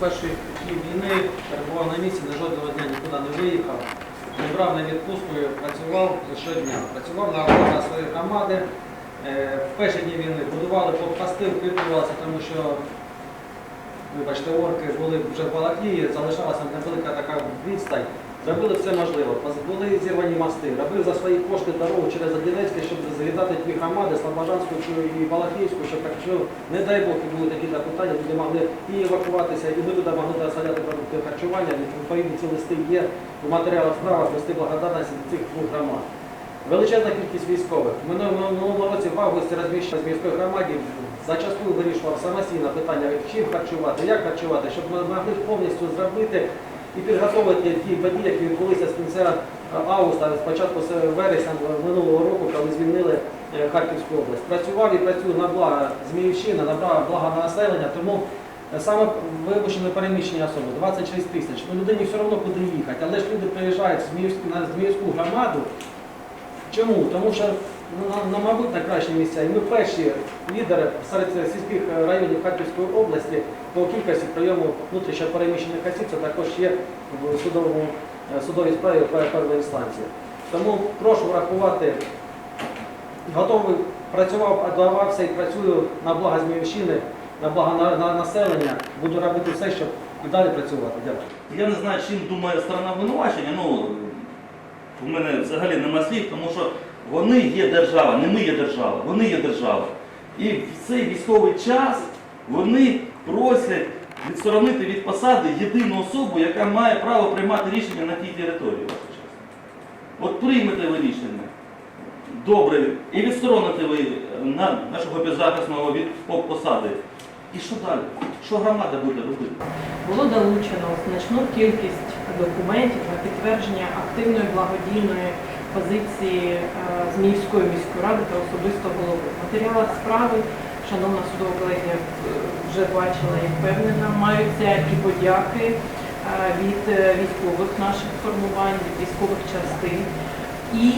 перших днів війни, перебував на місці, не жодного дня нікуди не виїхав. Не брав на відпустку, працював щодня. Працював на на своєї громади. Е, В перші дні війни будували блокпости, укріплювалися, тому що, вибачте, орки були вже в Балаклії, залишалася невелика така відстань. Робили все можливе. Були зірвані мости, робив за свої кошти дорогу через Одинецьке, щоб з'єднати дві громади, Слобожанську і Балаклійську, щоб так що, не дай Бог, були такі запитання, люди могли і евакуватися, і ми туди могли доставляти продукти харчування. Відповідні ці листи є у матеріалах справах, листи благодарності до цих двох громад. Величезна кількість військових. Минулому році в августі розміщення з міської громаді зачасту вирішував самостійно питання, чим харчувати, як харчувати, щоб ми могли повністю зробити і підготовити ті події, які відбулися з кінця е, августа, з початку вересня минулого року, коли звільнили е, Харківську область. Працював і працюю на благо Зміївщини, на благо населення, тому е, саме вимушені переміщення особи 26 тисяч. Ну, людині все одно куди їхати, але ж люди приїжджають на Зміївську громаду. Чому? Тому що ну, на, мабуть, на кращі місця. І ми перші лідери серед сільських районів Харківської області по кількості прийому внутрішньо переміщених осіб, це також є в судовому, е, судовій справі пер- першої інстанції. Тому прошу врахувати, готовий, працював, адавався і працюю на благо Зміївщини, на благо на, на населення. Буду робити все, щоб і далі працювати. Дякую. Я не знаю, чим думає сторона обвинувачення. Ну, у мене взагалі нема слів, тому що вони є держава, не ми є держава, вони є держава. І в цей військовий час вони просять відсторонити від посади єдину особу, яка має право приймати рішення на тій території. От приймете ви рішення. Добре, і відстороните ви на нашого беззахисного від посади. І що далі? Що громада буде робити? було долучено значну кількість документів на підтвердження активної благодійної позиції е, Зміївської міської ради та особисто голови. В матеріалах справи, шановна судова колегія е, вже бачила і впевнена, маються і подяки е, від військових наших формувань, від військових частин. І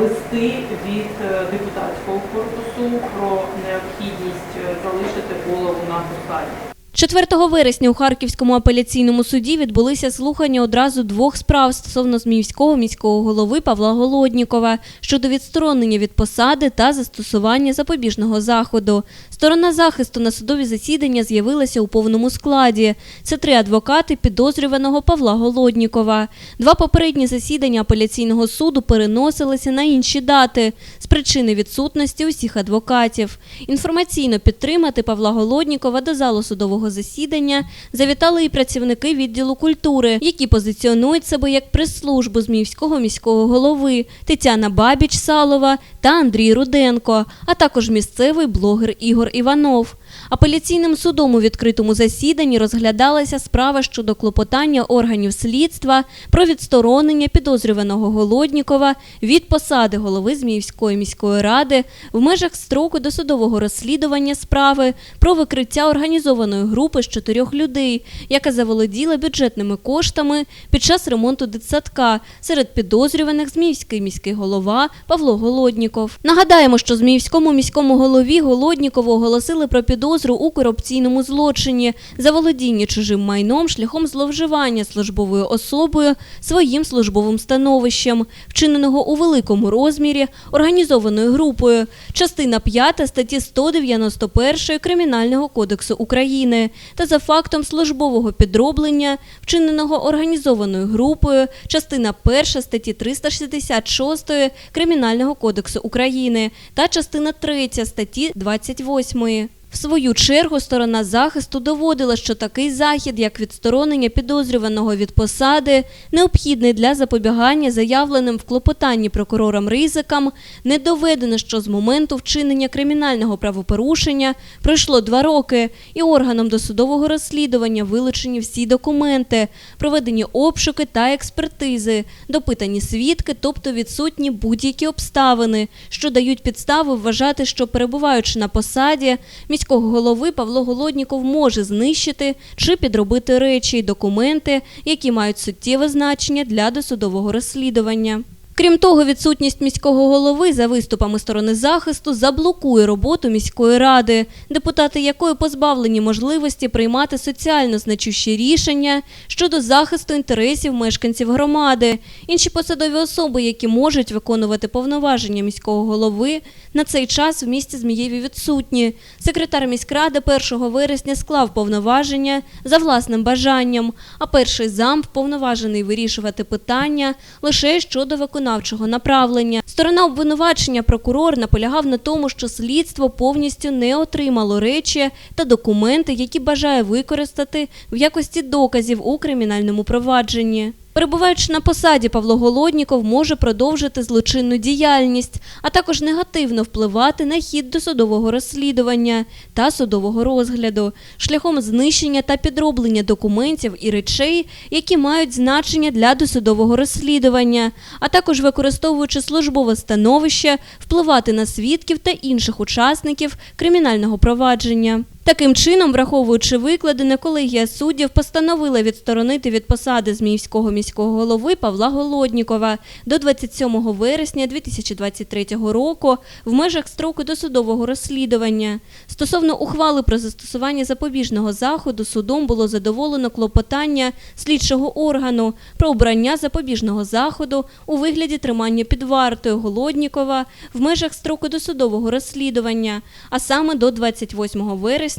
листи від депутатського корпусу про необхідність залишити голову на посаді. 4 вересня у Харківському апеляційному суді відбулися слухання одразу двох справ стосовно Зміївського міського голови Павла Голоднікова щодо відсторонення від посади та застосування запобіжного заходу. Сторона захисту на судові засідання з'явилася у повному складі. Це три адвокати підозрюваного Павла Голоднікова. Два попередні засідання апеляційного суду переносилися на інші дати з причини відсутності усіх адвокатів. Інформаційно підтримати Павла Голоднікова до залу судового засідання завітали і працівники відділу культури, які позиціонують себе як прес-службу Зміївського міського голови Тетяна Бабіч Салова та Андрій Руденко, а також місцевий блогер Ігор Іванов. Апеляційним судом у відкритому засіданні розглядалася справа щодо клопотання органів слідства про відсторонення підозрюваного Голоднікова від посади голови Зміївської міської ради в межах строку досудового розслідування справи про викриття організованої групи з чотирьох людей, яка заволоділа бюджетними коштами під час ремонту дитсадка. Серед підозрюваних Зміївський міський голова Павло Голодніков. Нагадаємо, що Зміївському міському голові Голоднікову оголосили про підозру у корупційному злочині за володіння чужим майном шляхом зловживання службовою особою своїм службовим становищем, вчиненого у великому розмірі організованою групою. Частина 5 статті 191 Кримінального кодексу України та за фактом службового підроблення, вчиненого організованою групою, частина 1 статті 366 Кримінального кодексу України та частина 3 статті 28. В свою чергу сторона захисту доводила, що такий захід, як відсторонення підозрюваного від посади, необхідний для запобігання заявленим в клопотанні прокурорам ризикам, не доведено, що з моменту вчинення кримінального правопорушення пройшло два роки, і органам досудового розслідування вилучені всі документи, проведені обшуки та експертизи, допитані свідки, тобто відсутні будь-які обставини, що дають підстави вважати, що перебуваючи на посаді, міського голови Павло Голодніков може знищити чи підробити речі й документи, які мають суттєве значення для досудового розслідування. Крім того, відсутність міського голови за виступами сторони захисту заблокує роботу міської ради, депутати якої позбавлені можливості приймати соціально значущі рішення щодо захисту інтересів мешканців громади. Інші посадові особи, які можуть виконувати повноваження міського голови, на цей час в місті Змієві відсутні. Секретар міськради 1 вересня склав повноваження за власним бажанням, а перший зам вповноважений вирішувати питання лише щодо виконавчого направлення. Сторона обвинувачення прокурор наполягав на тому, що слідство повністю не отримало речі та документи, які бажає використати в якості доказів у кримінальному провадженні. Перебуваючи на посаді, Павло Голодніков може продовжити злочинну діяльність, а також негативно впливати на хід досудового розслідування та судового розгляду, шляхом знищення та підроблення документів і речей, які мають значення для досудового розслідування, а також використовуючи службове становище, впливати на свідків та інших учасників кримінального провадження. Таким чином, враховуючи викладене, колегія суддів постановила відсторонити від посади Зміївського міського голови Павла Голоднікова до 27 вересня 2023 року в межах строку досудового розслідування. Стосовно ухвали про застосування запобіжного заходу судом було задоволено клопотання слідчого органу про обрання запобіжного заходу у вигляді тримання під вартою Голоднікова в межах строку досудового розслідування, а саме до 28 вересня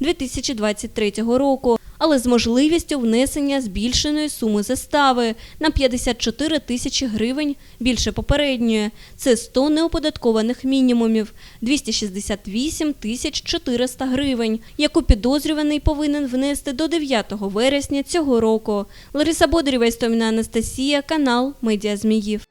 2023 року, але з можливістю внесення збільшеної суми застави на 54 тисячі гривень більше попередньої. Це 100 неоподаткованих мінімумів, 268 тисяч 400 гривень, яку підозрюваний повинен внести до 9 вересня цього року. Лариса Бодарєва, Істоміна Анастасія, канал Медіа Зміїв.